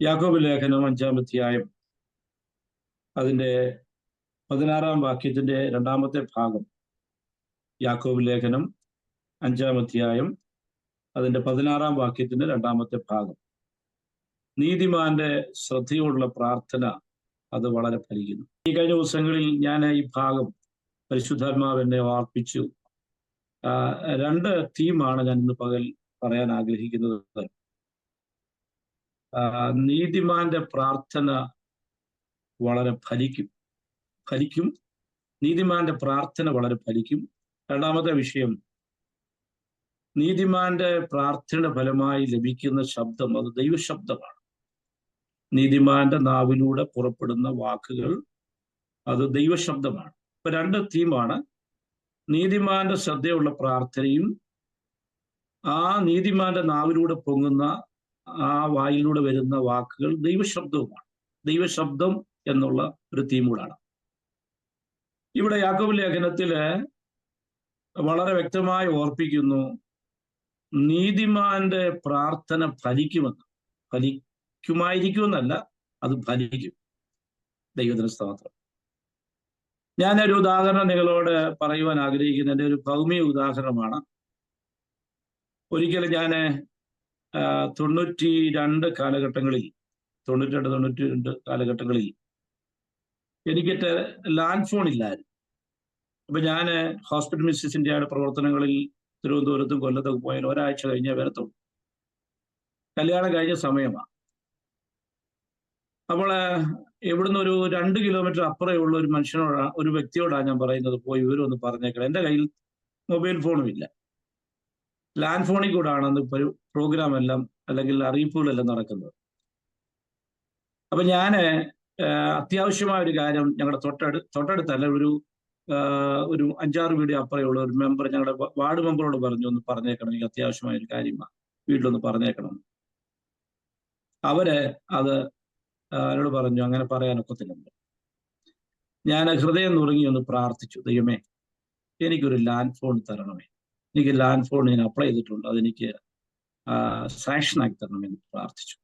യാക്കോബ് ലേഖനം അഞ്ചാം അധ്യായം അതിന്റെ പതിനാറാം വാക്യത്തിന്റെ രണ്ടാമത്തെ ഭാഗം. യാക്കോബ് ലേഖനം അഞ്ചാം അധ്യായം അതിന്റെ പതിനാറാം വാക്യത്തിന്റെ രണ്ടാമത്തെ ഭാഗം. നീതിമാന്റെ ശ്രദ്ധയോടുള്ള പ്രാർത്ഥന അത് വളരെ ഫലിക്കുന്നു. ഈ കഴിഞ്ഞ ദിവസങ്ങളിൽ ഞാൻ ഈ ഭാഗം പരിശുദ്ധാത്മാവ് എന്നെ ഓർപ്പിച്ചു രണ്ട് തീമാണ് ഞാൻ ഇന്ന് പകൽ പറയാൻ ആഗ്രഹിക്കുന്നത്. നീതിമാന്റെ പ്രാർത്ഥന വളരെ ഫലിക്കും. ഫലിക്കും. നീതിമാന്റെ പ്രാർത്ഥന വളരെ ഫലിക്കും. രണ്ടാമത്തെ വിഷയം നീതിമാന്റെ പ്രാർത്ഥന ഫലമായി ലഭിക്കുന്ന ശബ്ദം അത് ദൈവശബ്ദമാണ്. നീതിമാന്റെ നാവിലൂടെ പുറപ്പെടുന്ന വാക്കുകൾ അത് ദൈവശബ്ദമാണ്. ഇപ്പൊ രണ്ട് തീമാണ്. നീതിമാന്റെ ശ്രദ്ധയുള്ള പ്രാർത്ഥനയും ആ നീതിമാന്റെ നാവിലൂടെ പൊങ്ങുന്ന ആ വായിലൂടെ വരുന്ന വാക്കുകൾ ദൈവശബ്ദവുമാണ്. ദൈവശബ്ദം എന്നുള്ള ഒരു തീമുകളാണ് ഇവിടെ യാക്കോബ് ലേഖനത്തിൽ വളരെ വ്യക്തമായി ഓർപ്പിക്കുന്നു നീതിമാന്റെ പ്രാർത്ഥന ഫലിക്കുമെന്ന്. ഫലിക്കുമായിരിക്കുമെന്നല്ല അത് ഫലിക്കും. ദൈവത്തിന് സ്തോത്രം. ഞാനൊരു ഉദാഹരണം നിങ്ങളോട് പറയുവാൻ ആഗ്രഹിക്കുന്ന എന്റെ ഒരു ഭൗമിക ഉദാഹരണമാണ്. ഒരിക്കലും ഞാൻ തൊണ്ണൂറ്റി രണ്ട് കാലഘട്ടങ്ങളിൽ തൊണ്ണൂറ്റി രണ്ട് തൊണ്ണൂറ്റി രണ്ട് കാലഘട്ടങ്ങളിൽ എനിക്കിട്ട് ലാൻഡ് ഫോൺ ഇല്ലായിരുന്നു. അപ്പൊ ഞാൻ ഹോസ്പിറ്റൽ മിസ്സസ് ഇന്ത്യയുടെ പ്രവർത്തനങ്ങളിൽ തിരുവനന്തപുരത്തും കൊല്ലത്തൊക്കെ പോയാൽ ഒരാഴ്ച കഴിഞ്ഞേ വരത്തുള്ളൂ. കല്യാണം കഴിഞ്ഞ സമയമാണ് അപ്പോൾ ഇവിടുന്ന് ഒരു രണ്ട് കിലോമീറ്റർ അപ്പുറമുള്ള ഒരു മനുഷ്യനോടാണ് ഒരു വ്യക്തിയോടാണ് ഞാൻ പറയുന്നത് പോയി ഇവരൊന്ന് പറഞ്ഞേക്കണം. എന്റെ കയ്യിൽ മൊബൈൽ ഫോണും ഇല്ല ലാൻഡ് ഫോണിൽ കൂടാണ് ഒരു പ്രോഗ്രാം എല്ലാം അല്ലെങ്കിൽ അറിയിപ്പുകളെല്ലാം നടക്കുന്നത്. അപ്പൊ ഞാൻ അത്യാവശ്യമായ ഒരു കാര്യം ഞങ്ങളുടെ തൊട്ടടു തൊട്ടടുത്തല്ല ഒരു ഒരു അഞ്ചാറ് വീട് അപ്പുറമുള്ള ഒരു മെമ്പർ ഞങ്ങളുടെ വാർഡ് മെമ്പറോട് പറഞ്ഞു ഒന്ന് പറഞ്ഞേക്കണം എനിക്ക് അത്യാവശ്യമായ ഒരു കാര്യമാണ് വീട്ടിലൊന്ന് പറഞ്ഞേക്കണം. അവർ അത് എന്നോട് പറഞ്ഞു അങ്ങനെ പറയാനൊക്കത്തില്ലെന്ന് ഞാൻ ഹൃദയം നുറങ്ങി ഒന്ന് പ്രാർത്ഥിച്ചു ദൈവമേ എനിക്കൊരു ലാൻഡ് ഫോൺ തരണമേ. എനിക്ക് ലാൻഡ് ഫോൺ ഞാൻ അപ്ലൈ ചെയ്തിട്ടുണ്ട്. അതെനിക്ക് സാങ്ഷൻ ആക്കി തരണമെന്ന് പ്രാർത്ഥിച്ചു.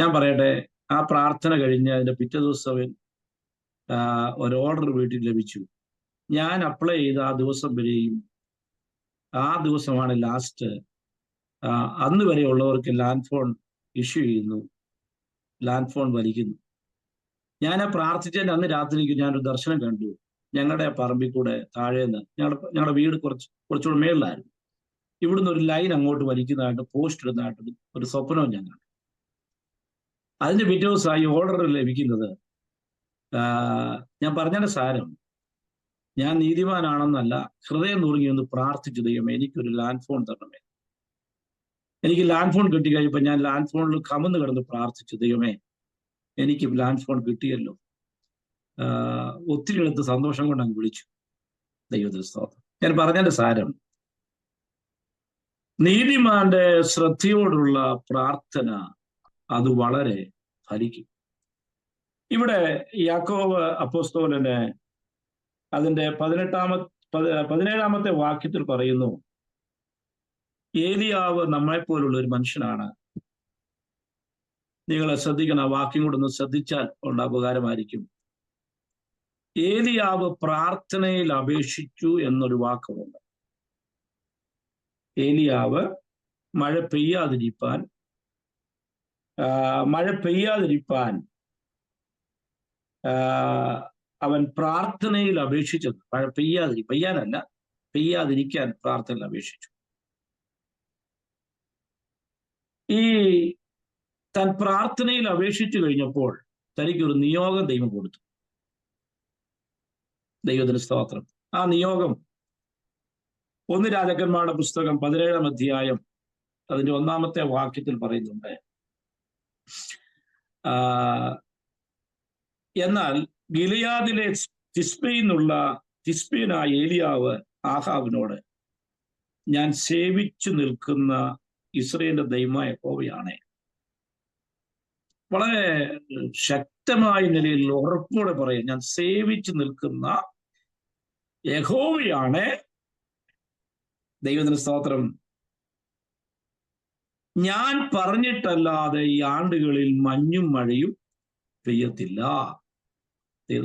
ഞാൻ പറയട്ടെ ആ പ്രാർത്ഥന കഴിഞ്ഞ് അതിന്റെ പിറ്റേ ദിവസം ഒരു ഓർഡർ വീട്ടിൽ ലഭിച്ചു. ഞാൻ അപ്ലൈ ചെയ്ത ആ ദിവസം വരെയും ആ ദിവസമാണ് ലാസ്റ്റ് അന്ന് വരെ ഉള്ളവർക്ക് ലാൻഡ് ഫോൺ ഇഷ്യൂ ചെയ്യുന്നു. ലാൻഡ് ഫോൺ വലിക്കുന്നു. ഞാൻ ആ പ്രാർത്ഥിച്ചതിന്റെ അന്ന് രാത്രിക്ക് ഞാനൊരു ദർശനം കണ്ടു. ഞങ്ങളുടെ പറമ്പിൽ കൂടെ താഴേന്ന് ഞങ്ങളുടെ ഞങ്ങളുടെ വീട് കുറച്ച് കുറച്ചുകൂടെ മേളിലായിരുന്നു. ഇവിടുന്ന് ഒരു ലൈൻ അങ്ങോട്ട് വലിക്കുന്നതായിട്ട് പോസ്റ്റ് ഇടുന്നതായിട്ട് ഒരു സ്വപ്നവും ഞാൻ കണ്ടു അതിന്റെ പിറ്റേ ദിവസമായി ഓർഡർ ലഭിക്കുന്നത് ഞാൻ പറഞ്ഞതിന്റെ സാരം ഞാൻ നീതിമാനാണെന്നല്ല ഹൃദയം നുറുങ്ങി ഒന്ന് പ്രാർത്ഥിച്ചു ദൈവമേ എനിക്കൊരു ലാൻഡ് ഫോൺ തരണമേ. എനിക്ക് ലാൻഡ് ഫോൺ കിട്ടി കഴിഞ്ഞപ്പോൾ ഞാൻ ലാൻഡ് ഫോണിൽ കമന്ന് കിടന്ന് പ്രാർത്ഥിച്ചു ദൈവമേ എനിക്ക് ലാൻഡ് ഫോൺ കിട്ടിയല്ലോ. ഒത്തിരി എടുത്ത് സന്തോഷം കൊണ്ട് അങ്ങ് വിളിച്ചു. ദൈവത്തിന് സ്തോത്രം. ഞാൻ പറഞ്ഞതിന്റെ സാരം. നീതിമാന്റെ ശ്രദ്ധയോടുള്ള പ്രാർത്ഥന അത് വളരെ ഫലിക്കും ഇവിടെ യാക്കോവ് അപ്പോസ്തോലന് അതിന്റെ പതിനെട്ടാമ പതിനേഴാമത്തെ വാക്യത്തിൽ പറയുന്നു ഏലിയാവ് നമ്മളെപ്പോലുള്ള ഒരു മനുഷ്യനാണ്. നിങ്ങളെ ശ്രദ്ധിക്കണം. ആ വാക്യം കൂടെ ഒന്ന് ശ്രദ്ധിച്ചാൽ ഉള്ള ഉപകാരമായിരിക്കും. ഏലിയാവ് പ്രാർത്ഥനയിൽ അപേക്ഷിച്ചു എന്നൊരു വാക്കുമുണ്ട്. ഏലിയാവ് മഴ പെയ്യാതിരിപ്പാൻ മഴ പെയ്യാതിരിപ്പാൻ അവൻ പ്രാർത്ഥനയിൽ അപേക്ഷിച്ചത്. മഴ പെയ്യാതിരി പെയ്യാനല്ല പെയ്യാതിരിക്കാൻ പ്രാർത്ഥനയിൽ അപേക്ഷിച്ചു. ഈ താൻ പ്രാർത്ഥനയിൽ അപേക്ഷിച്ചു കഴിഞ്ഞപ്പോൾ തനിക്കൊരു നിയോഗം ദൈവം കൊടുത്തു. ദൈവത്തിന് സ്തോത്രം ആ നിയോഗം. ഒന്ന് രാജാക്കന്മാരുടെ പുസ്തകം പതിനേഴാം അധ്യായം അതിന്റെ ഒന്നാമത്തെ വാക്യത്തിൽ പറയുന്നുണ്ട്. എന്നാൽ ഗിലിയാദിലെ തിസ്ബയിൽ നിന്നുള്ള ഏലിയാവ് ആഹാവിനോട് ഞാൻ സേവിച്ചു നിൽക്കുന്ന ഇസ്രയേലിന്റെ ദൈവമായ കോവയാണ് വളരെ ശക്തമായ നിലയിൽ ഉറപ്പോടെ പറയും ഞാൻ സേവിച്ചു നിൽക്കുന്ന യഹോവയാണ്. ദൈവത്തിന് സ്തോത്രം. ഞാൻ പറഞ്ഞിട്ടല്ലാതെ ഈ ആണ്ടുകളിൽ മഞ്ഞും മഴയും പെയ്യത്തില്ല.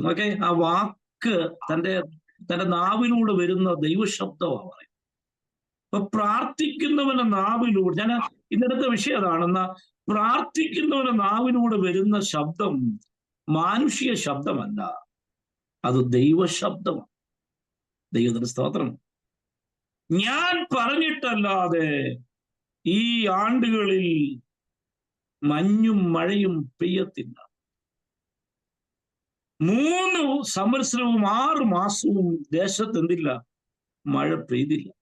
ഓക്കെ ആ വാക്ക് തന്റെ തന്റെ നാവിലൂടെ വരുന്ന ദൈവശബ്ദമാണ് പറയുന്നത്. അപ്പൊ പ്രാർത്ഥിക്കുന്നവന്റെ നാവിലൂടെ ഞാൻ ഇന്നത്തെ വിഷയം അതാണ് പ്രാർത്ഥിക്കുന്നവന്റെ നാവിലൂടെ വരുന്ന ശബ്ദം മാനുഷിക ശബ്ദമല്ല. അത് ദൈവശബ്ദമാണ്. ദൈവത്തിന് സ്തോത്രം. ഞാൻ പറഞ്ഞിട്ടല്ലാതെ ഈ ആണ്ടുകളിൽ മഞ്ഞും മഴയും പെയ്യത്തില്ല. മൂന്ന് സംവത്സരവും ആറു മാസവും ദേശത്ത് എന്തില്ല മഴ പെയ്തില്ല.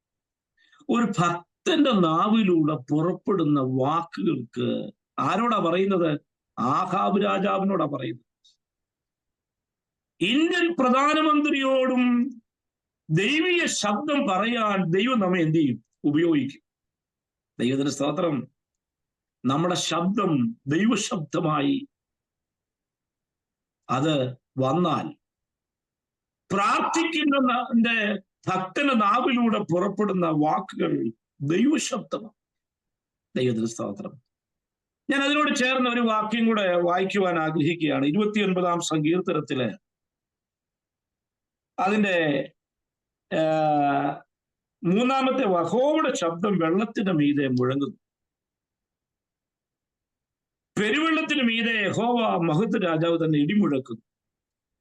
ഒരു ഭക്തന്റെ നാവിലൂടെ പുറപ്പെടുന്ന വാക്കുകൾക്ക് ആരോടാ പറയുന്നത്? ആഹാബ് രാജാവിനോടാ പറയുന്നത്. ഇന്ത്യൻ പ്രധാനമന്ത്രിയോടും ദൈവീയ ശബ്ദം പറയാൻ ദൈവം നമ്മെ എന്ത് ചെയ്യും? ഉപയോഗിക്കും. ദൈവത്തിന് സ്തോത്രം. നമ്മുടെ ശബ്ദം ദൈവശബ്ദമായി അത് വന്നാൽ പ്രാർത്ഥിക്കുന്ന ഭക്തന നാവിലൂടെ പുറപ്പെടുന്ന വാക്കുകൾ ദൈവശബ്ദമാണ്. ദൈവത്തിന് സ്തോത്രം. ഞാൻ അതിനോട് ചേർന്ന ഒരു വാക്യം കൂടെ വായിക്കുവാൻ ആഗ്രഹിക്കുകയാണ്. ഇരുപത്തിയൊൻപതാം സങ്കീർത്തനത്തിൽ അതിന്റെ മൂന്നാമത്തെ വഹോയുടെ ശബ്ദം വെള്ളത്തിന്റെ മീതെ മുഴങ്ങുന്നു. പെരുവെള്ളത്തിന് മീതെ യഹോവ മഹത്ത് രാജാവ് തന്നെ ഇടിമുഴക്കുന്നു.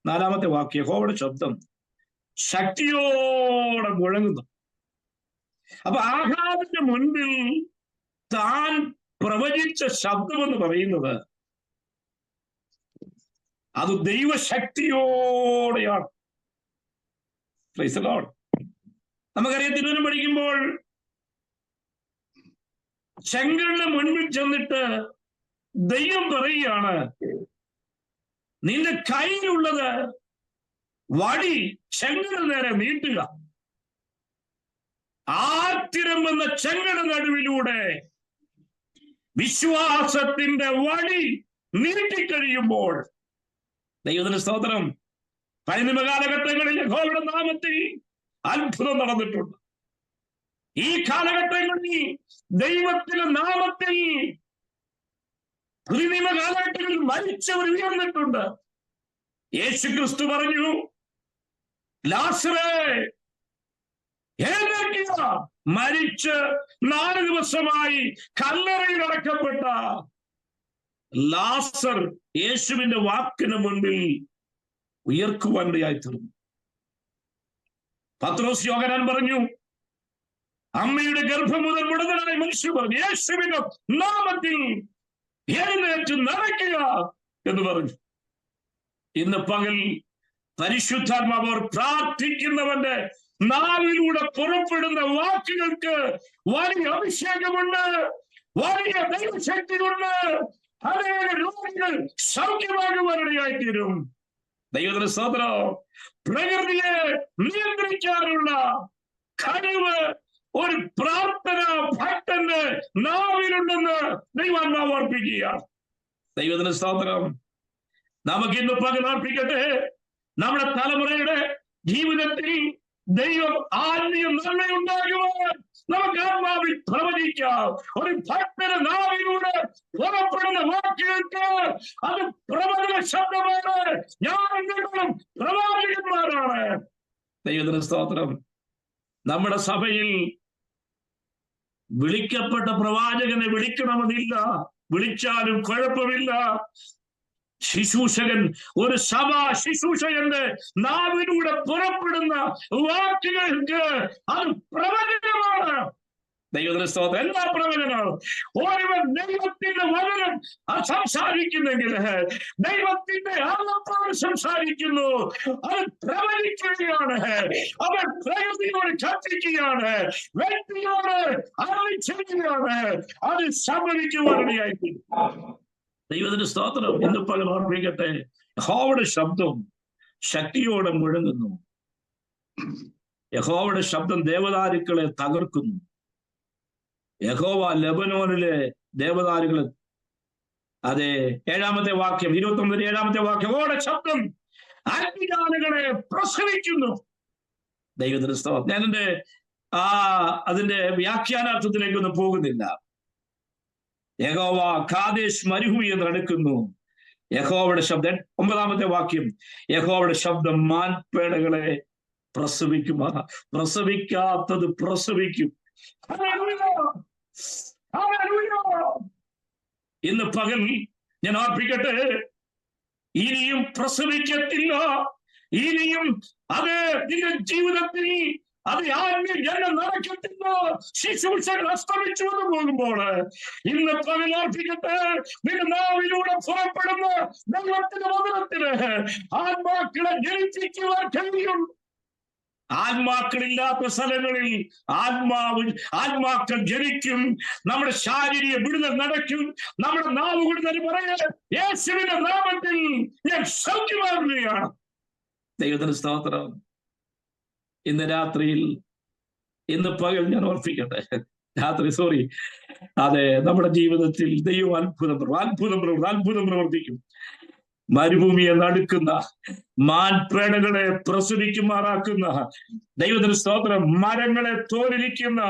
നാലാമത്തെ വാക്ക് യഹോവയുടെ ശബ്ദം ശക്തിയോടെ മുഴങ്ങുന്നു. അപ്പൊ ആഹാബിന്റെ മുൻപിൽ താൻ പ്രവചിച്ച ശബ്ദമെന്ന് പറയുന്നത് അത് ദൈവശക്തിയോടെയാണ്. നമുക്കറിയാം തിരുവനം പഠിക്കുമ്പോൾ ശങ്കരന്റെ മുൻപിൽ ചെന്നിട്ട് ദൈവം പറയുകയാണ് നിന്റെ കയ്യിലുള്ളത് വടി ചെങ്കട നേരെ നീട്ടുക. ആത്തിരം വന്ന ചെങ്കട നടുവിലൂടെ വിശ്വാസത്തിന്റെ വടി നീട്ടിക്കഴിയുമ്പോൾ ദൈവത്തിന്റെ സ്തോത്രം. പതിനിമ കാലഘട്ടങ്ങളിൽ യഹോവയുടെ നാമത്തിൽ അത്ഭുതം നടന്നിട്ടുണ്ട്. ഈ കാലഘട്ടങ്ങളിൽ ദൈവത്തിന്റെ നാമത്തിൽ പ്രതിദിന കാലഘട്ടങ്ങളിൽ മരിച്ചവർ ഉയർന്നിട്ടുണ്ട്. യേശു ക്രിസ്തു പറഞ്ഞു മരിച്ച് നാല് ദിവസമായി കല്ലറയിൽ അടക്കപ്പെട്ട ലാസർ യേശുവിന്റെ വാക്കിന് മുൻപിൽ ഉയർക്കുവാനിടയായി തീർന്നു പത്രോസ് യോഗനാൻ പറഞ്ഞു അമ്മയുടെ ഗർഭം മുതൽ വിടുതലായി മനുഷ്യ പറഞ്ഞു. യേശുവിന്റെ നാമത്തിൽ എഴുന്നേറ്റ് നടക്കുക എന്ന് പറഞ്ഞു. ഇന്ന് പകൽ പരിശുദ്ധാത്മാവ് അവർ പ്രാർത്ഥിക്കുന്നവന്റെ നാവിലൂടെ പുറപ്പെടുന്ന വാക്കുകൾക്ക് വലിയ അഭിഷേകമുണ്ട് വലിയ ദൈവശക്തിയുണ്ട്. അനേക രോഗികൾ സൗഖ്യമാകുവാനിടയായിത്തീരും ദൈവത്തിന് സ്തോത്രം പ്രകൃതിയെ നിയന്ത്രിക്കാനുള്ള കഴിവ് ഒരു പ്രാർത്ഥന ഭക്തന്റെ നാവിലുണ്ടെന്ന് ദൈവാത്മാവ് അർപ്പിക്കുക ദൈവത്തിന് സ്തോത്രം നമുക്ക് ഇന്ന് പകൽ അർപ്പിക്കട്ടെ. നമ്മുടെ തലമുറയുടെ ജീവിതത്തിൽ ദൈവം ആത്മീയ നന്മയുണ്ടാകുവാൻ നമുക്ക് ആത്മാവിൽ പ്രവചിക്കാം. ഒരു ഭക്തന നാവിലൂടെ പുറപ്പെടുന്ന വാക്കുകൾക്ക് അത് പ്രവചന ശബ്ദമാണ്. ഞാൻ നിങ്ങളും പ്രവാചകന്മാരാണ്. ദൈവത്തിന് സ്തോത്രം. നമ്മുടെ സഭയിൽ വിളിക്കപ്പെട്ട പ്രവാചകനെ വിളിക്കണമെന്നില്ല. വിളിച്ചാലും കുഴപ്പമില്ല. ശിശൂഷകൻ ഒരു സഭ ശിശൂഷകന്റെ നാവിലൂടെ പുറപ്പെടുന്ന വാക്കുകൾക്ക് അത് പ്രവചനമാണ്. ദൈവത്തിന് സ്തോത്രം. എന്താ പ്രവചനം? ഓരോ ദൈവത്തിന്റെ വചനം സംസാരിക്കുന്നെങ്കിൽ ദൈവത്തിന്റെ ആത്മാവ് സംസാരിക്കുന്നു. അത് പ്രവചിക്കുകയാണ്. അവൻ പ്രകൃതിയോട് ചർച്ചിക്കുകയാണ് വ്യക്തിയോട് അറിയിച്ചിരിക്കുകയാണ് അത് സംഭവിക്കുവാനിടയായി ദൈവത്തിന്റെ സ്തോത്രം ഇന്ന് പകൽ ഓർമ്മിക്കട്ടെ യഹോവയുടെ ശബ്ദം ശക്തിയോടെ മുഴങ്ങുന്നു. യഹോവയുടെ ശബ്ദം ദേവദാരുക്കളെ തകർക്കുന്നു. യഹോവ ലബനോനിലെ ദേവദാരുകളെ അതെ ഏഴാമത്തെ വാക്യം ഇരുപത്തി ഒമ്പത് ഏഴാമത്തെ വാക്യം. ഓടെ ശബ്ദം അഗ്നിജാലകളെ പ്രസവിക്കുന്നു. ദൈവത്തിന്റെ സ്തോത്രം. ഞാൻ എന്റെ ആ അതിന്റെ വ്യാഖ്യാനാർത്ഥത്തിലേക്കൊന്നും പോകുന്നില്ല. യഹോവ കാദേശ് എന്ന് നടക്കുന്നു. യഹോവയുടെ ശബ്ദം ഒമ്പതാമത്തെ വാക്യം. യഹോവയുടെ ശബ്ദം മാൻപേടകളെ പ്രസവിക്കും പ്രസവിക്കാത്തത് പ്രസവിക്കും! ഇന്ന് പകൽ ഞാൻ ഓർപ്പിക്കട്ടെ. ഇനിയും പ്രസവിക്കത്തില്ല. ഇനിയും അത് നിന്റെ ജീവിതത്തിൽ അത് ജനം നടക്കത്തില്ല ശിശുക്കൾ അസ്തമിച്ചു എന്ന് പോകുമ്പോൾ ഇന്ന് നിന്റെ നാവിലൂടെ പുറപ്പെടുന്ന വെള്ളത്തിന് മധുരത്തിന് ആത്മാക്കളെ ജനിപ്പിക്കുവാൻ കഴിയും. ആത്മാക്കളില്ലാത്ത സ്ഥലങ്ങളിൽ ആത്മാവ് ആത്മാക്കൾ ജനിക്കും. നമ്മുടെ ശാരീരിക വിടുതൽ നടക്കും. നമ്മുടെ നാവ് വിടുതൽ പറയാൻ യേശുവിന്റെ നാമത്തിൽ ഞാൻ സൗഖ്യമാകുകയാണ്. ദൈവത്തിന് സ്തോത്രം. ഇന്ന് രാത്രിയിൽ ഇന്ന് പകൽ ഞാൻ ഓർപ്പിക്കട്ടെ. രാത്രി സോറി അതെ നമ്മുടെ ജീവിതത്തിൽ ദൈവം അത്ഭുതം അത്ഭുതം പ്രവർത്തി അത്ഭുതം പ്രവർത്തിക്കും. മരുഭൂമിയെ നടുക്കുന്ന മാൻപ്രേണകളെ പ്രസവിക്കുമാറാക്കുന്ന ദൈവത്തിന് സ്തോത്രം. മരങ്ങളെ തോലിരിക്കുന്ന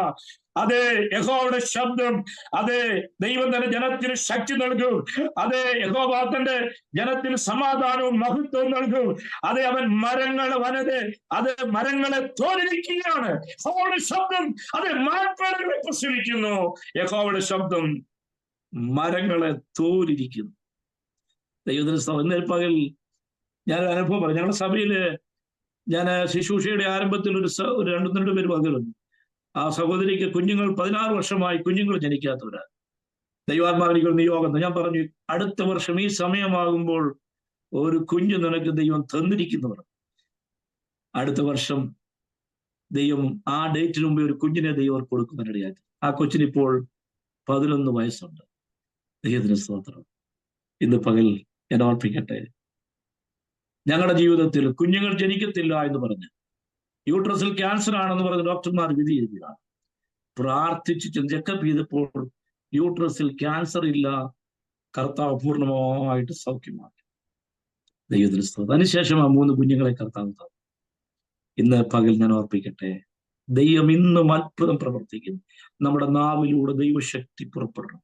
അതെ യഹോവയുടെ ശബ്ദം. അതെ ദൈവം തന്നെ ജനത്തിന് ശക്തി നൽകും. അതെ യഹോവ തന്റെ ജനത്തിന് സമാധാനവും മഹത്വവും നൽകും. അതെ അവൻ മരങ്ങളെ വനതെ അത് മരങ്ങളെ തോന്നിരിക്കുകയാണ് യഹോവയുടെ ശബ്ദം അതെ മാറ്റങ്ങളെ പ്രസവിക്കുന്നു. യഹോവയുടെ ശബ്ദം മരങ്ങളെ തോലിരിക്കുന്നു. ദൈവത്തിന്. ഇന്നലെ ഞാൻ അനുഭവം പറഞ്ഞു. ഞങ്ങളുടെ സഭയിൽ ഞാൻ ശുശ്രൂഷയുടെ ആരംഭത്തിൽ ഒരു ഒരു രണ്ടു രണ്ട് പേര് പകരുന്നു ആ സഹോദരിക്ക് കുഞ്ഞുങ്ങൾ പതിനാറ് വർഷമായി കുഞ്ഞുങ്ങൾ ജനിക്കാത്തവരാണ് ദൈവാത്മാവിനികൾ നിയോഗം ഞാൻ പറഞ്ഞു അടുത്ത വർഷം ഈ സമയമാകുമ്പോൾ ഒരു കുഞ്ഞ് നിനക്ക് ദൈവം തന്നിരിക്കുന്നവർ. അടുത്ത വർഷം ദൈവം ആ ഡേറ്റിന് മുമ്പേ ഒരു കുഞ്ഞിനെ ദൈവം കൊടുക്കുവാനിടയാക്കി ആ കൊച്ചിനിപ്പോൾ പതിനൊന്ന് വയസ്സുണ്ട്. ദൈവത്തിന് സ്തോത്രം. ഇന്ന് പകൽ ഞാൻ ഓർപ്പിക്കട്ടെ. ഞങ്ങളുടെ ജീവിതത്തിൽ കുഞ്ഞുങ്ങൾ ജനിക്കത്തില്ല എന്ന് പറഞ്ഞ് യൂട്രസിൽ ക്യാൻസർ ആണെന്ന് പറഞ്ഞ് ഡോക്ടർമാർ വിധി എഴുതിയതാണ്. പ്രാർത്ഥിച്ച് ചെക്കപ്പ് ചെയ്തപ്പോൾ യൂട്രസിൽ ക്യാൻസർ ഇല്ല കർത്താവ് പൂർണമായിട്ട് സൗഖ്യമാക്കി. ദൈവത്തിന് സ്തോത്രം അതിനുശേഷം ആ മൂന്ന് കുഞ്ഞുങ്ങളെ കർത്താവ് തന്നു. ഇന്ന് പകൽ ഞാൻ ഓർപ്പിക്കട്ടെ ദൈവം ഇന്നും അത്ഭുതം പ്രവർത്തിക്കുന്നു. നമ്മുടെ നാവിലൂടെ ദൈവശക്തി പുറപ്പെടണം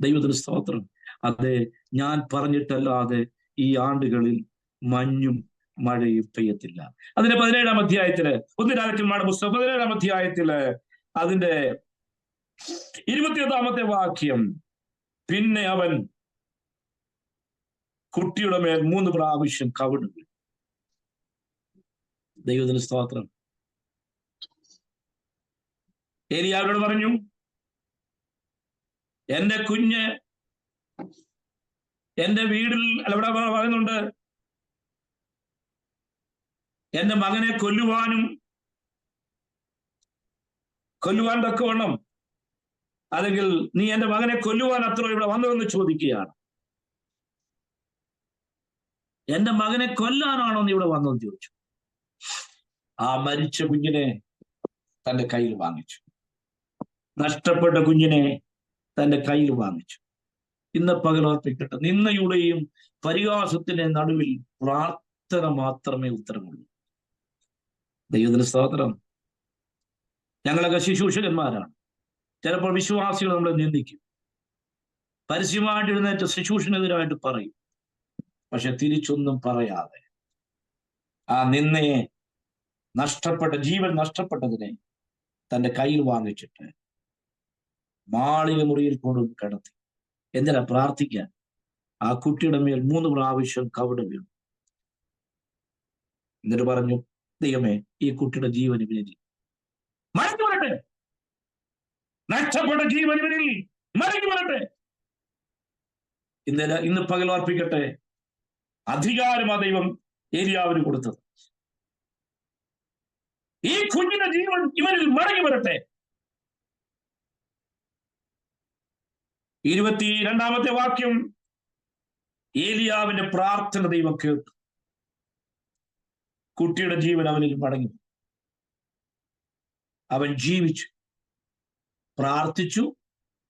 ദൈവത്തിന് സ്തോത്രം. അതെ ഞാൻ പറഞ്ഞിട്ടല്ലാതെ ഈ ആണ്ടുകളിൽ മഞ്ഞും മഴയും പെയ്യത്തില്ല അതിന്റെ പതിനേഴാം അധ്യായത്തിൽ ഒന്ന് രാജാക്കന്മാരുടെ പുസ്തകം പതിനേഴാം അധ്യായത്തിൽ അതിന്റെ ഇരുപത്തിയൊന്നാമത്തെ വാക്യം പിന്നെ അവൻ കുട്ടിയുടെ മേൽ മൂന്ന് പ്രാവശ്യം കവിടു ദൈവത്തിന് സ്തോത്രം. ഏലിയാവിനോട് പറഞ്ഞു? എന്റെ കുഞ്ഞ് എന്റെ വീടിൽ അല്ല ഇവിടെ പറയുന്നുണ്ട് എന്റെ മകനെ കൊല്ലുവാനും കൊല്ലുവാൻ തക്കവണ്ണം അല്ലെങ്കിൽ നീ എന്റെ മകനെ കൊല്ലുവാൻ അത്ര ഇവിടെ വന്നതെന്ന് ചോദിക്കുകയാണ്. എന്റെ മകനെ കൊല്ലാനാണോ നീ ഇവിടെ വന്നതെന്ന് ചോദിച്ചു. ആ മരിച്ച കുഞ്ഞിനെ തന്റെ കയ്യിൽ വാങ്ങിച്ചു. നഷ്ടപ്പെട്ട കുഞ്ഞിനെ തന്റെ കയ്യിൽ വാങ്ങിച്ചു. ഇന്ന് പകലോർപ്പിക്കട്ടെ. നിന്നയുടെയും പരിഹാസത്തിന്റെ നടുവിൽ പ്രാർത്ഥന മാത്രമേ ഉത്തരമുള്ളൂ. ദൈവത്തിന് സ്തോത്രം. ഞങ്ങളൊക്കെ ശുശ്രൂഷകന്മാരാണ്. ചിലപ്പോൾ വിശ്വാസികൾ നമ്മളെ നിന്ദിക്കും. പരസ്യമായിട്ട് എഴുന്നേറ്റ് ശുശ്രൂഷനെതിരായിട്ട് പറയും. പക്ഷെ തിരിച്ചൊന്നും പറയാതെ ആ നിന്നയെ നഷ്ടപ്പെട്ട ജീവൻ നഷ്ടപ്പെട്ടതിനെ തന്റെ കയ്യിൽ വാങ്ങിച്ചിട്ട് മാളിക മുറിയിൽ കൊണ്ടുവന്ന് കിടത്തി. എന്തിനാ പ്രാർത്ഥിക്കാൻ? ആ കുട്ടിയുടെ മേൽ മൂന്ന് പ്രാവശ്യം കവിട വീണു എന്നിട്ട് പറഞ്ഞു ദൈവമേ ഈ കുട്ടിയുടെ ജീവൻ ഇവനിൽ മടങ്ങി വരട്ടെ. നഷ്ടപ്പെട്ട ജീവൻ ഇവനിൽ. മടങ്ങി വരട്ടെ. ഇന്നലെ ഇന്ന് പകൽ അർപ്പിക്കട്ടെ. അധികാരം ആ ദൈവം ഏരിയാവിന് കൊടുത്തത്. ഈ കുഞ്ഞിന്റെ ജീവൻ ഇവനിൽ മടങ്ങി വരട്ടെ. ഇരുപത്തി രണ്ടാമത്തെ വാക്യം. ഏലിയാവിന്റെ പ്രാർത്ഥന ദൈവം കേട്ടു. കുട്ടിയുടെ ജീവൻ അവനിൽ മടങ്ങി. അവൻ ജീവിച്ചു. പ്രാർത്ഥിച്ചു.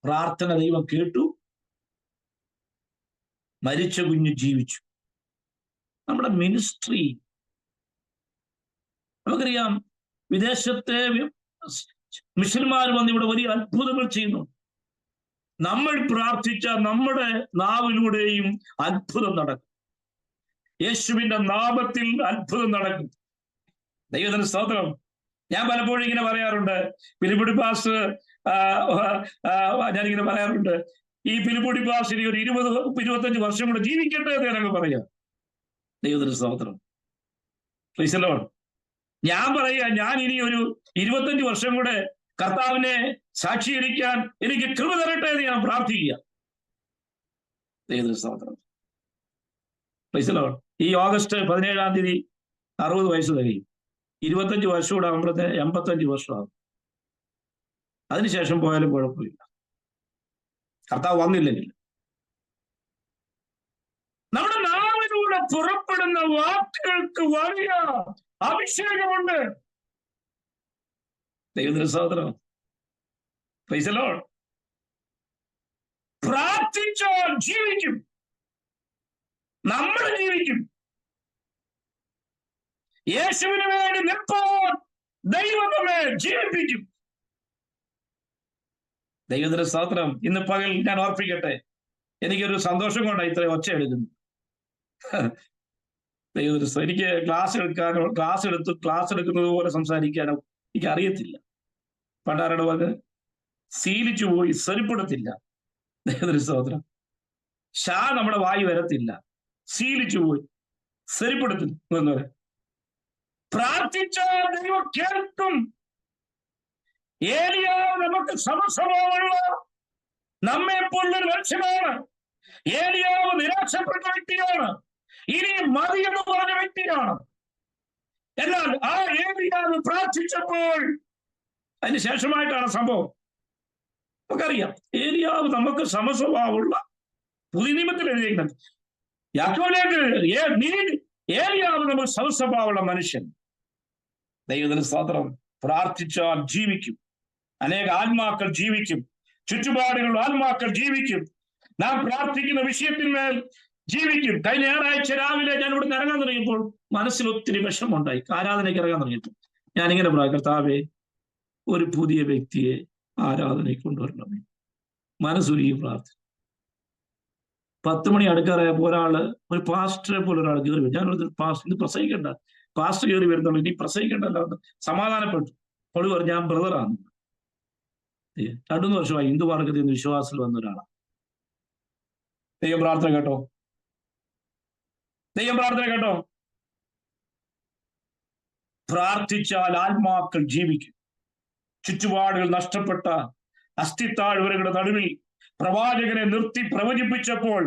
പ്രാർത്ഥന ദൈവം കേട്ടു. മരിച്ച കുഞ്ഞ് ജീവിച്ചു. നമ്മുടെ മിനിസ്ട്രി നമുക്കറിയാം വിദേശത്തെ മിഷന്മാർ വന്ന് ഇവിടെ വലിയ അത്ഭുതങ്ങൾ ചെയ്യുന്നു. നമ്മൾ പ്രാർത്ഥിച്ച നമ്മുടെ നാവിലൂടെയും അത്ഭുതം നടക്കും. യേശുവിന്റെ നാമത്തിൽ അത്ഭുതം നടക്കും. ദൈവത്തിന് സ്തോത്രം. ഞാൻ പലപ്പോഴും ഇങ്ങനെ പറയാറുണ്ട്. പിലിപ്പുടി പാസ് ഞാനിങ്ങനെ പറയാറുണ്ട്. ഈ പിലിപ്പുടി പാസ് ഇനി ഒരു ഇരുപത് ഇരുപത്തഞ്ച് വർഷം കൂടെ ജീവിക്കട്ടെ എന്ന് ഞാനങ്ങ് പറയാം. ദൈവത്തിന് സ്തോത്രം. പ്ലീസല്ലോ ഞാൻ പറയുക ഞാൻ ഇനി ഒരു ഇരുപത്തഞ്ച് വർഷം കൂടെ കർത്താവിനെ സാക്ഷീകരിക്കാൻ എനിക്ക് കൃപ തരട്ടെ എന്ന് ഞാൻ പ്രാർത്ഥിക്കുക. ദൈവത്തിന് സ്തോത്രം. പ്ലീസല്ലോ ഈ ഓഗസ്റ്റ് പതിനേഴാം തീയതി അറുപത് വയസ്സ് കഴിയും. ഇരുപത്തഞ്ച് വർഷം കൂടെ ആകുമ്പോഴത്തെ എൺപത്തഞ്ച് വർഷമാകും. അതിനുശേഷം പോയാലും കുഴപ്പമില്ല. കർത്താവ് വന്നില്ലെങ്കിൽ. നമ്മുടെ നാവിലൂടെ പുറപ്പെടുന്ന വാക്കുകൾക്ക് വലിയ അഭിഷേകമുണ്ട്. ദൈവത്തിന് സഹോദരം പൈസലോ പ്രാർത്ഥിച്ചോ ജീവിക്കും. നമ്മൾ ജീവിക്കും. യേശുവിന് വേണ്ടി നിൽപ്പോൾ ദൈവം നമ്മെ ജീവിപ്പിക്കും. ദൈവത്തിന്റെ സ്തോത്രം ഇന്ന് പകൽ ഞാൻ ഓർപ്പിക്കട്ടെ. എനിക്കൊരു സന്തോഷം കൊണ്ടാണ് ഇത്രയും ഒച്ച എടുക്കുന്നു ദൈവത്തിന്റെ എനിക്ക് ക്ലാസ് എടുക്കാനോ ക്ലാസ് എടുത്ത് ക്ലാസ് എടുക്കുന്നത് പോലെ സംസാരിക്കാനോ എനിക്ക് അറിയത്തില്ല. പണ്ടാരുടെ വക സീലിച്ചു പോയി സ്വരിപ്പെടുത്തില്ല ദൈവത്തിന്റെ സ്തോത്രം. ഷാ നമ്മുടെ വായി വരത്തില്ല. ശീലിച്ചു പോയി. സ്വരിപ്പെടുത്തുന്നു പ്രാർത്ഥിച്ചാൽ ദൈവം കേൾക്കും. ഏലിയ നമുക്ക് സമസ്വഭാവമുള്ള നമ്മെ പോലൊരു മനുഷ്യനാണ്. ഏലിയാവ് നിരാശപ്പെട്ട വ്യക്തിയാണ്. ഇനി മതി എന്ന് പറഞ്ഞ വ്യക്തിയാണ്. എന്നാൽ ആ ഏലിയാവ് പ്രാർത്ഥിച്ചപ്പോൾ അതിന് ശേഷമായിട്ടാണ് സംഭവം. നമുക്കറിയാം. ഏലിയാവ് നമുക്ക് സമസ്വഭാവമുള്ള പുതിയ നിയമത്തിൽ എഴുതിയിരിക്കുന്നത്. ഏലിയാവ് നമ്മൾ സമസ്വഭാവമുള്ള മനുഷ്യൻ ദൈവത്തിന് സ്തോത്രം. പ്രാർത്ഥിച്ചാൽ ജീവിക്കും. അനേക ആത്മാക്കൾ ജീവിക്കും. ചുറ്റുപാടുകൾ ആത്മാക്കൾ ജീവിക്കും. നാം പ്രാർത്ഥിക്കുന്ന വിഷയത്തിന്മേൽ ജീവിക്കും. കഴിഞ്ഞ ഞായറാഴ്ച രാവിലെ ഞാൻ ഇവിടെ ഇറങ്ങാൻ തുടങ്ങിയപ്പോൾ മനസ്സിൽ ഒത്തിരി വിഷമമുണ്ടായി. ആരാധനയ്ക്ക് ഇറങ്ങാൻ തുടങ്ങിയപ്പോൾ ഞാനിങ്ങനെ പറയാം കർത്താവേ ഒരു പുതിയ വ്യക്തിയെ ആരാധനയ്ക്ക് കൊണ്ടുവരണമേ മനസ്സുരുകി പ്രാർത്ഥന പത്ത് മണി അടുക്കാറായപ്പോൾ ഒരാൾ ഒരു പാസ്റ്ററെ പോലെ ഒരാൾ കയറി ഞാൻ പാസ്റ്റർ ഇത് പ്രസംഗിക്കണ്ട. പാസ്റ്റർ കയറി വരുന്നുള്ളൂ ഇനി പ്രസംഗിക്കണ്ടല്ലോ എന്ന് സമാധാനപ്പെട്ടു. അവൾ പറഞ്ഞു ഞാൻ ബ്രദറാണ് രണ്ടുമൂന്ന് വർഷമായി ഹിന്ദു മാർഗത്തിൽ നിന്ന് വിശ്വാസത്തിൽ വന്ന ഒരാളാണ്. ദൈവം പ്രാർത്ഥന കേട്ടോ. ദൈവം പ്രാർത്ഥന കേട്ടോ. പ്രാർത്ഥിച്ചാൽ ആത്മാക്കൾ ജീവിക്കും. ചുറ്റുപാടുകൾ നഷ്ടപ്പെട്ട അസ്ഥിത്താഴ്വരകളുടെ നടുവിൽ പ്രവാചകനെ നിർത്തി പ്രവചിപ്പിച്ചപ്പോൾ.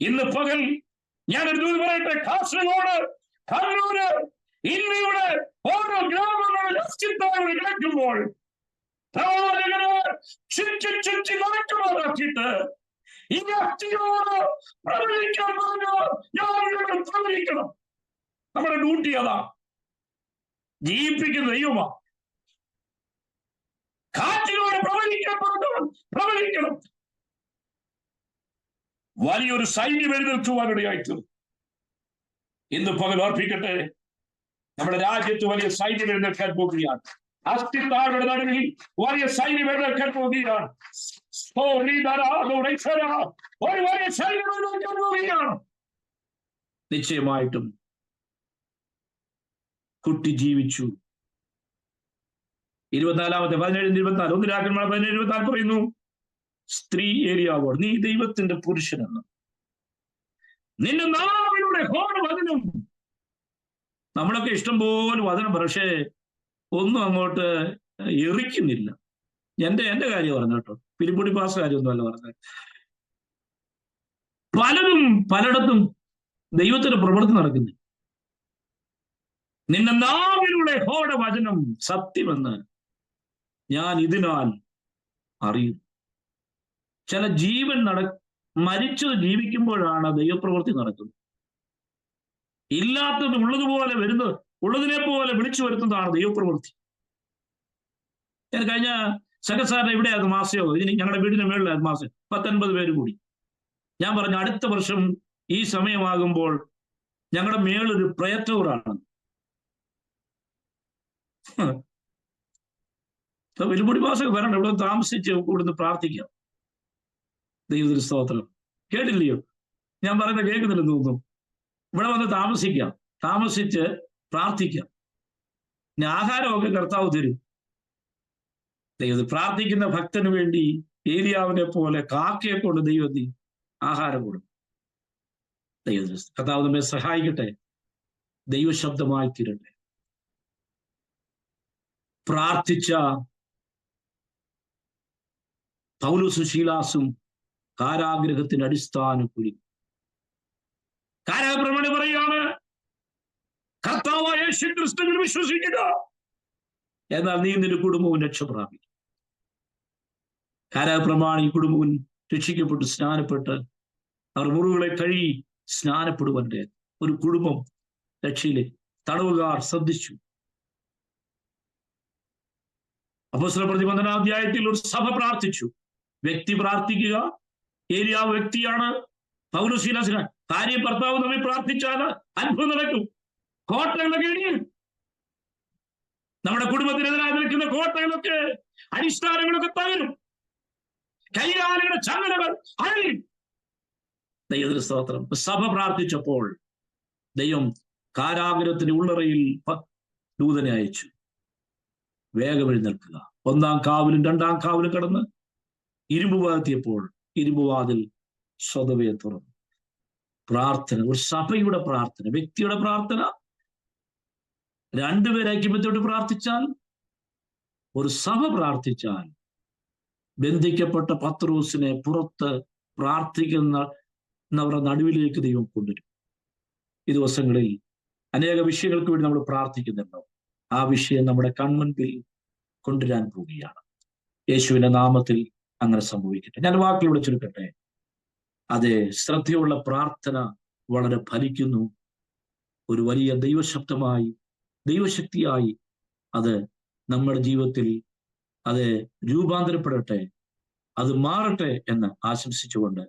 ഇന്ന് പകൽ ഞാൻ ഒരു ദൂത് പറയട്ടെ കാസർഗോഡ് കണ്ണൂര് ഇന്നിവിടെ ഓരോ ഗ്രാമങ്ങളിൽ അസ്ഥിത്താഴ്വര കിടക്കുമ്പോൾ പ്രവാചകനെ ചുറ്റി ചുറ്റി നടക്കുമാറാക്കിയിട്ട് ഈ അസ്ഥിയോട് പ്രവചിക്കാൻ പറഞ്ഞു ഞാൻ പ്രവചിക്കണം. നമ്മുടെ ഡ്യൂട്ടി അതാ. ജീവിപ്പിക്കുന്ന ദൈവമാ. കാറ്റിലൂടെ പ്രവഹിക്കണം പ്രവചിക്കണം വലിയൊരു സൈന്യം എഴുന്നേൽക്കുവാനിടയായിട്ട് ഇന്ന് പകൽ ഓർപ്പിക്കട്ടെ. നമ്മുടെ രാജ്യത്ത് വലിയ സൈന്യം എഴുന്നേൽക്കാൻ പോകുകയാണ്. അസ്ഥിത്താരുടെ നടുവിൽ വലിയ സൈന്യം എഴുന്നേൽക്കാൻ പോകുകയാണ്. ഒരു വലിയ സൈന്യം എഴുന്നേൽക്കാൻ പോവുകയാണ് നിശ്ചയമായിട്ടും കുട്ടി ജീവിച്ചു. ഇരുപത്തിനാലാമത്തെ പതിനേഴ് ഇരുപത്തിനാല്. ഒന്ന് രാജന്മാർ പതിനേഴ് ഇരുപത്തിനാല് പറയുന്നു സ്ത്രീ ഏരിയാവോട് നീ ദൈവത്തിന്റെ പുരുഷനെന്ന്. നിന്റെ നാവിലൂടെ ഹോട് വചനം നമ്മളൊക്കെ ഇഷ്ടം പോലെ വചനം പക്ഷേ ഒന്നും അങ്ങോട്ട് എറിക്കുന്നില്ല. എന്റെ എന്റെ കാര്യം പറഞ്ഞു കേട്ടോ. പിരിപ്പൊടി പാസ് കാര്യമൊന്നുമല്ല പറഞ്ഞത്. പലരും പലയിടത്തും ദൈവത്തിന്റെ പ്രവൃത്തി നടക്കുന്നു നിന്റെ നാവിലൂടെ ഹോട വചനം സത്യമെന്ന് ഞാൻ ഇതിനാൽ അറിയും. ചില ജീവൻ നട മരിച്ചത് ജീവിക്കുമ്പോഴാണ് ദൈവപ്രവൃത്തി നടക്കുന്നത്. ഇല്ലാത്തത് ഉള്ളതുപോലെ വരുന്നത് ഉള്ളതിനെ പോലെ വിളിച്ചു വരുത്തുന്നതാണ് ദൈവപ്രവൃത്തി. ഞാൻ കഴിഞ്ഞ സെക്രട്ടറി ഇവിടെയായിരുന്നു മാസയോ. ഇനി ഞങ്ങളുടെ വീടിന് മേളിലായിരുന്നു മാസം പത്തൊൻപത് പേര് കൂടി. ഞാൻ പറഞ്ഞു അടുത്ത വർഷം ഈ സമയമാകുമ്പോൾ ഞങ്ങളുടെ മേളൊരു പ്രയറ്റൂറാണ് വിലുപൊടി മാസം വരണം ഇവിടെ താമസിച്ച് ഇവിടുന്ന് പ്രാർത്ഥിക്കാം. ദൈവത്തിന് സ്തോത്രം. കേട്ടില്ലയോ? ഞാൻ പറയുന്നത് കേൾക്കുന്നില്ലെന്ന് തോന്നുന്നു ഇവിടെ വന്ന് താമസിക്കാം. താമസിച്ച് പ്രാർത്ഥിക്കാം. ഇനി ആഹാരമൊക്കെ കർത്താവ് തരും. ദൈവം പ്രാർത്ഥിക്കുന്ന ഭക്തന് വേണ്ടി ഏലിയാവിനെ പോലെ കാക്കയെ കൊണ്ട് ദൈവത്തി ആഹാരം കൊടുക്കും. ദൈവത്തിന് കർത്താവ് നമ്മെ സഹായിക്കട്ടെ. ദൈവശബ്ദമായി തീരട്ടെ. പ്രാർത്ഥിച്ച പൗലുസും ശീലാസും കാരാഗ്രഹത്തിന്റെ അടിസ്ഥാന കുരി കാരാഗ്രഹമണി പറയാണ് കർത്താവായ യേശു വിശ്വസിക്കുക എന്നാൽ നീ നിന്റെ കുടുംബവും രക്ഷപ്രാപിക്കും. കാരാപ്രമാണി കുടുംബവും രക്ഷിക്കപ്പെട്ട് സ്നാനപ്പെട്ട് അവർ മുറിവുകളെ കഴുകി സ്നാനപ്പെടുവന്റെ ഒരു കുടുംബം രക്ഷയിലെ തടവുകാർ ശ്രദ്ധിച്ചു. അപ്പോസ്തല പ്രതിബന്ധനാധ്യായത്തിൽ ഒരു സഭ പ്രാർത്ഥിച്ചു. വ്യക്തി പ്രാർത്ഥിക്കുക. ഏരിയ വ്യക്തിയാണ്. പൗരശീലാസിന ഭാര്യ ഭർത്താവ് തമ്മിൽ പ്രാർത്ഥിച്ചാൽ അത്ഭുതം നടക്കും. കോട്ടകളൊക്കെ നമ്മുടെ കുടുംബത്തിനെതിരായി നിൽക്കുന്ന കോട്ടകളൊക്കെ അടിസ്ഥാനങ്ങളൊക്കെ തകരും. കൈകാലുകളുടെ ചങ്ങലകൾ അഴിയും ദൈവത്തിന് സ്തോത്രം. സഭ പ്രാർത്ഥിച്ചപ്പോൾ ദൈവം കാരാഗ്രഹത്തിന്റെ ഉള്ളറയിൽ ദൂതനെ അയച്ചു. വേഗം എഴുന്നേൽക്കുക. ഒന്നാം കാവലും രണ്ടാം കാവലും കടന്ന് ഇരുമ്പുവാതെത്തിയപ്പോൾ ഇരുമ്പുവാതിൽ സ്വതവയെ തുറന്നു. പ്രാർത്ഥന ഒരു സഭയുടെ പ്രാർത്ഥന വ്യക്തിയുടെ പ്രാർത്ഥന. രണ്ടുപേരെ ഐക്യമത്തോട്ട് പ്രാർത്ഥിച്ചാൽ ഒരു സഭ പ്രാർത്ഥിച്ചാൽ ബന്ധിക്കപ്പെട്ട പത്രോസിനെ പുറത്ത് പ്രാർത്ഥിക്കുന്നവരുടെ നടുവിലേക്ക് ദൈവം കൊണ്ടുവരും. ഈ ദിവസങ്ങളിൽ അനേക വിഷയങ്ങൾക്ക് വേണ്ടി നമ്മൾ പ്രാർത്ഥിക്കുന്നുണ്ടോ? ആ വിഷയം നമ്മുടെ കൺമുൻപിൽ കൊണ്ടുവരാൻ പോവുകയാണ്. യേശുവിന്റെ നാമത്തിൽ അങ്ങനെ സംഭവിക്കട്ടെ. ഞാൻ വാക്കിലൂടെ ചുരുക്കട്ടെ. അതെ ശ്രദ്ധയുള്ള പ്രാർത്ഥന വളരെ ഫലിക്കുന്നു. ഒരു വലിയ ദൈവശബ്ദമായി ദൈവശക്തിയായി അത് നമ്മുടെ ജീവിതത്തിൽ അത് രൂപാന്തരപ്പെടട്ടെ അത് മാറട്ടെ എന്ന് ആശംസിച്ചുകൊണ്ട്